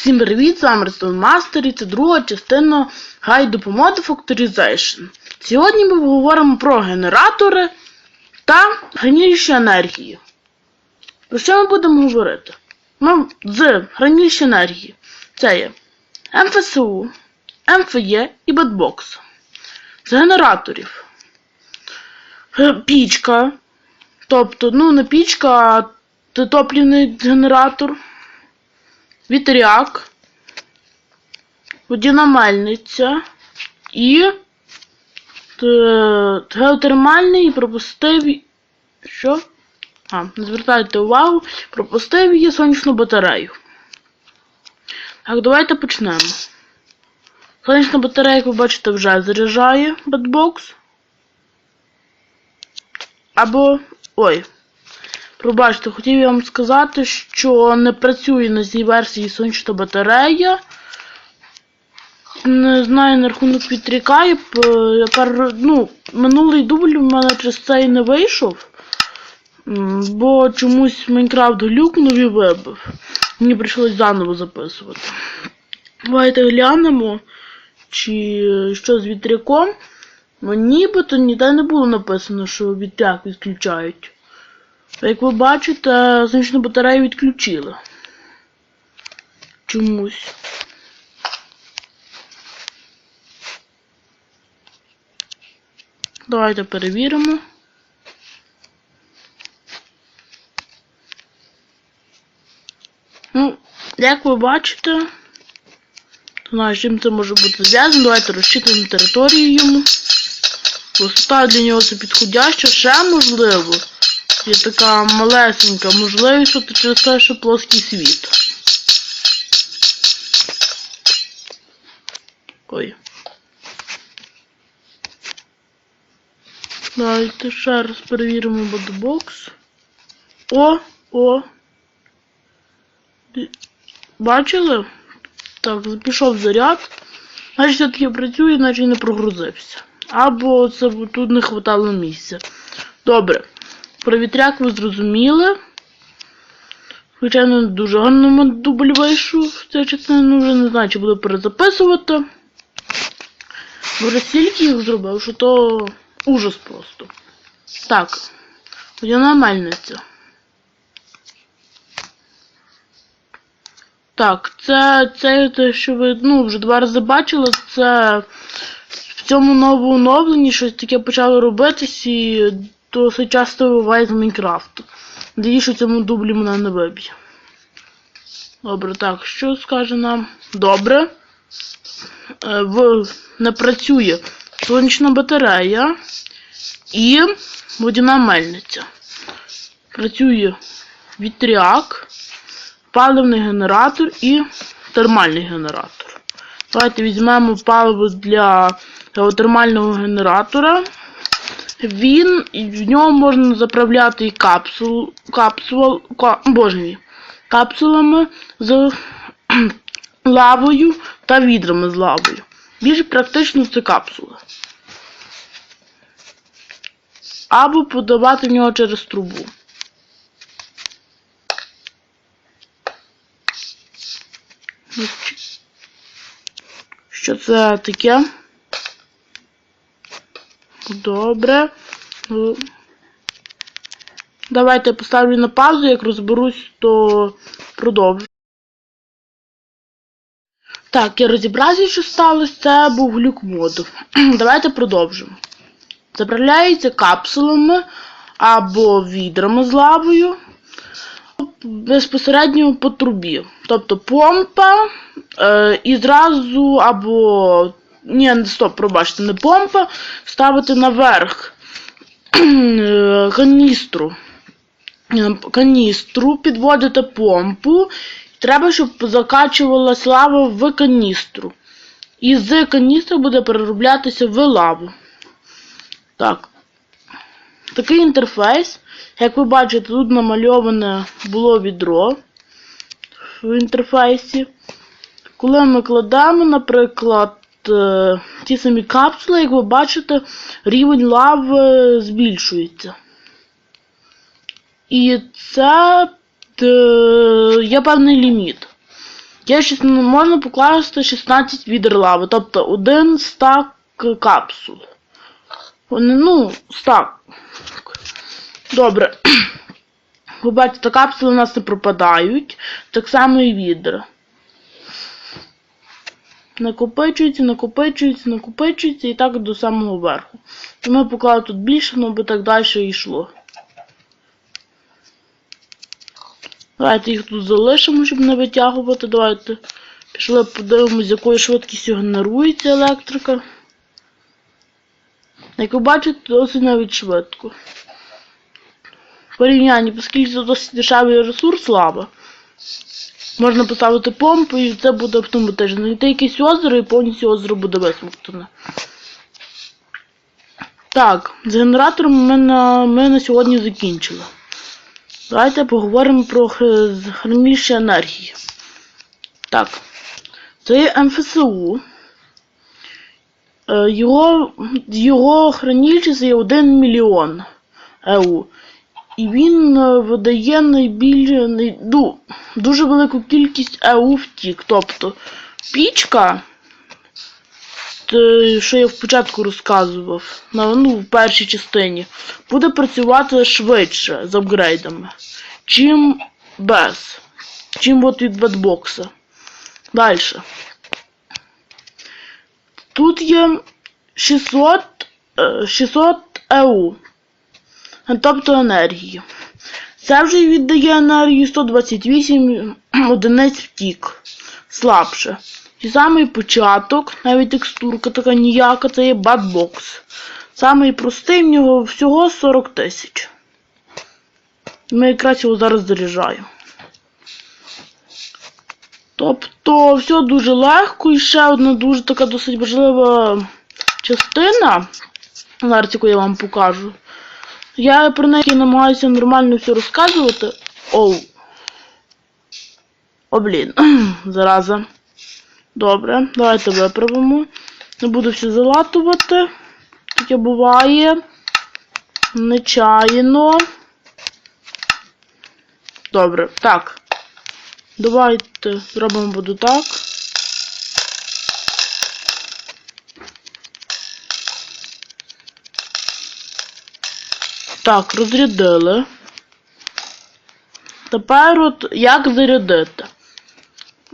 Всім привіт, з вами Ростов Мастер і це друга частина гайду по моду Factorization. Сьогодні ми поговоримо про генератори та хранилище енергії. Про що ми будемо говорити? Ми з хранилища енергії. Це є МФСУ, МФЄ і Бетбокс. З генераторів. Е, Пічка. Тобто, ну, не пічка, а топлівний генератор вітряк, водяна мельниця і геотермальний і пропустив. Що? А, не звертайте увагу, пропустив її сонячну батарею. Так, давайте почнемо. Сонячна батарея, як ви бачите, вже заряджає бетбокс. Або. Ой. Пробачте, хотів я вам сказати, що не працює на цій версії сонячна батарея. Не знаю на рахунок пер, ну, минулий дубль в мене через це і не вийшов. Бо чомусь Майнкрафт глюкнув і вибив. Мені прийшлось заново записувати. Давайте глянемо, чи що з вітряком. Ну, нібито ніде не було написано, що вітряк відключають. Як ви бачите, сонячну батарею відключили. Чомусь. Давайте перевіримо. Ну, як ви бачите, то з чим це може бути зв'язано. Давайте розчитаємо територію йому. Висота для нього це підходяща, ще можливо. Є така малесенька можливість, що це через те, що плоский світ. Ой. Давайте ще раз перевіримо бодбокс. О, о. Бачили? Так, пішов заряд. Значить, все-таки працює, значить не прогрузився. Або це тут не хватало місця. Добре. Про вітряк ви зрозуміли. Звичайно, не дуже гарно дубль вийшов. Ця частина вже не знаю, чи буду перезаписувати. Вже стільки їх зробив, що то ужас просто. Так. Водяна мельниця. Так, це, це те, що ви ну, вже два рази бачили, це в цьому новому оновленні щось таке почало робитись і досить часто буває з Майнкрафту. Надіюсь, цьому дублі мене не виб'є. Добре, так, що скаже нам? Добре. Е, в, не працює сонячна батарея і водяна мельниця. Працює вітряк, паливний генератор і термальний генератор. Давайте візьмемо паливо для геотермального генератора. Він, в нього можна заправляти і капсул, капсул, ка, боже мій, капсулами з лавою та відрами з лавою. Більш практично це капсули. Або подавати в нього через трубу. Що це таке? Добре. Ну, Давайте поставлю на паузу, як розберусь, то продовжу. Так, я розібрався, що сталося. Це був глюк моду. Давайте продовжимо. Заправляється капсулами або відрами з лавою безпосередньо по трубі. Тобто помпа е, і зразу або. Ні, стоп, пробачте, не помпа. Ставити наверх каністру. Е, Каністру, підводити помпу. Треба, щоб закачувалась лава в каністру. І з каністри буде перероблятися в лаву. Так. Такий інтерфейс. Як ви бачите, тут намальоване було відро в інтерфейсі. Коли ми кладемо, наприклад, ті самі капсули, як ви бачите, рівень лави збільшується. І це е, є певний ліміт. Є можна покласти 16 відер лави, тобто один стак капсул. Вони, ну, стак. Добре. Ви бачите, капсули у нас не пропадають. Так само і відра. Накопичується, накопичується, накопичується і так до самого верху. І ми поклали тут більше, ну би так далі йшло. Давайте їх тут залишимо, щоб не витягувати. Давайте пішли подивимось, з якою швидкістю генерується електрика. Як ви бачите, досить навіть швидко. В порівнянні, оскільки це досить дешевий ресурс лава. Можна поставити помпу і це буде автоматично. Знайти якесь озеро і повністю озеро буде висмоктане. Так, з генератором ми на, ми на сьогодні закінчили. Давайте поговоримо про хранилище енергії. Так. Це є МФСУ. Е, Його, його хранилище є 1 мільйон ЕУ. І він е, видає найбільш, най, ду, дуже велику кількість ЕУ втік. Тобто пічка, те, що я спочатку розказував, ну, в першій частині, буде працювати швидше з апгрейдами, чим без. Чим от від бетбокса. Далі. Тут є 600, е, 600 ЕУ. Тобто енергії. Це вже віддає енергію 128 одиниць втік. Слабше. І самий початок, навіть текстурка така ніяка, це є батбокс. Самий простий в нього всього 40 тисяч. Ми якраз його зараз заряджаємо. Тобто, все дуже легко і ще одна дуже така досить важлива частина, зараз яку я вам покажу. Я про неї намагаюся нормально все розказувати. Оу. О, блін. Зараза. Добре, давайте виправимо. Не буду все залатувати. Таке буває. Нечаянно. Добре, так. Давайте зробимо буду так. Так, розрядили. Тепер от як зарядити.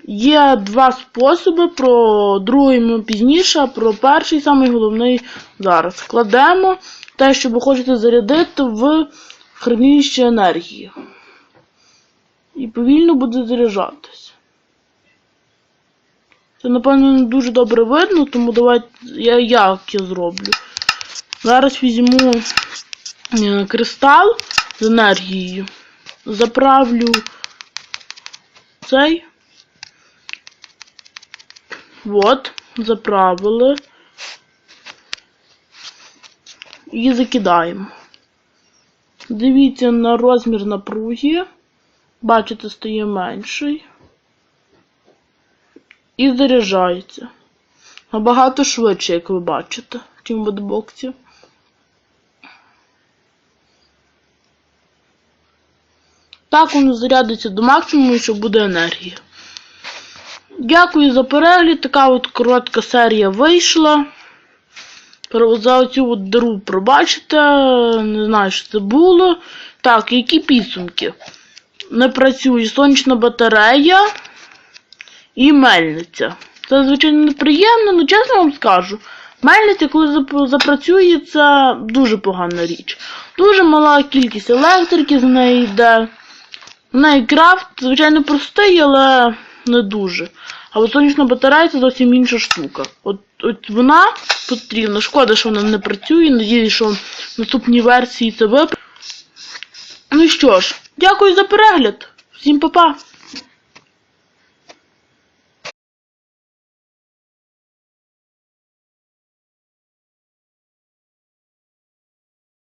Є два способи, про другий ми пізніше, а про перший, самий головний зараз. Кладемо те, що ви хочете зарядити в хранилище енергії. І повільно буде заряджатись. Це, напевно, не дуже добре видно, тому давайте я як я зроблю. Зараз візьму кристал з енергією. Заправлю цей. Вот, заправили. І закидаємо. Дивіться на розмір напруги. Бачите, стає менший. І заряджається. Набагато швидше, як ви бачите, в боксі. Так воно зарядиться до максимуму, що буде енергія. Дякую за перегляд. Така от коротка серія вийшла. За оцю от диру пробачите. Не знаю, що це було. Так, які підсумки? Не працює сонячна батарея і мельниця. Це, звичайно, неприємно, але чесно вам скажу. Мельниця, коли зап- запрацює, це дуже погана річ. Дуже мала кількість електрики з неї йде. В неї крафт, звичайно, простий, але не дуже. А от сонячна батарея це зовсім інша штука. От, от вона потрібна. Шкода, що вона не працює. Надіюсь, що в наступній версії це виправить. Ну що ж, дякую за перегляд. Всім па-па.